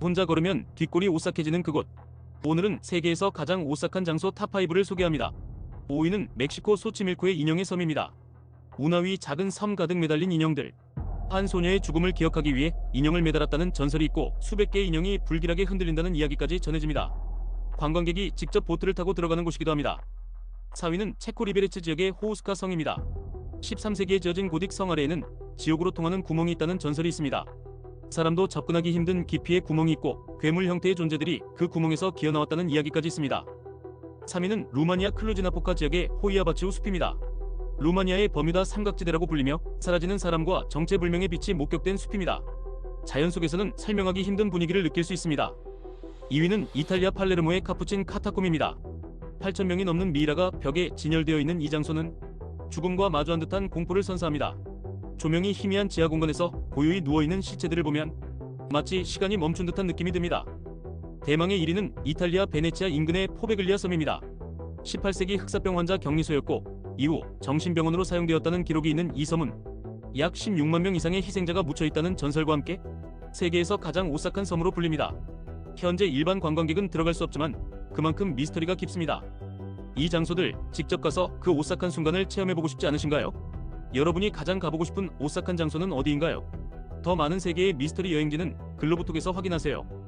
혼자 걸으면 뒷골이 오싹해지는 그곳. 오늘은 세계에서 가장 오싹한 장소 탑5를 소개합니다. 5위는 멕시코 소치밀코의 인형의 섬입니다. 운하 위 작은 섬 가득 매달린 인형들. 한 소녀의 죽음을 기억하기 위해 인형을 매달았다는 전설이 있고 수백 개의 인형이 불길하게 흔들린다는 이야기까지 전해집니다. 관광객이 직접 보트를 타고 들어가는 곳이기도 합니다. 4위는 체코 리베르츠 지역의 호우스카 성입니다. 13세기에 지어진 고딕 성 아래에는 지옥으로 통하는 구멍이 있다는 전설이 있습니다. 사람도 접근하기 힘든 깊이의 구멍이 있고 괴물 형태의 존재들이 그 구멍에서 기어나왔다는 이야기까지 있습니다. 3위는 루마니아 클루지나포카 지역의 호이아바치우 숲입니다. 루마니아의 버뮤다 삼각지대라고 불리며 사라지는 사람과 정체불명의 빛이 목격된 숲입니다. 자연 속에서는 설명하기 힘든 분위기를 느낄 수 있습니다. 2위는 이탈리아 팔레르모의 카푸친 카타콤입니다. 8,000명이 넘는 미이라가 벽에 진열되어 있는 이 장소는 죽음과 마주한 듯한 공포를 선사합니다. 조명이 희미한 지하 공간에서 고요히 누워있는 시체들을 보면 마치 시간이 멈춘 듯한 느낌이 듭니다. 대망의 1위는 이탈리아 베네치아 인근의 포베글리아 섬입니다. 18세기 흑사병 환자 격리소였고 이후 정신병원으로 사용되었다는 기록이 있는 이 섬은 약 16만 명 이상의 희생자가 묻혀있다는 전설과 함께 세계에서 가장 오싹한 섬으로 불립니다. 현재 일반 관광객은 들어갈 수 없지만 그만큼 미스터리가 깊습니다. 이 장소들 직접 가서 그 오싹한 순간을 체험해보고 싶지 않으신가요? 여러분이 가장 가보고 싶은 오싹한 장소는 어디인가요? 더 많은 세계의 미스터리 여행지는 글로브톡에서 확인하세요.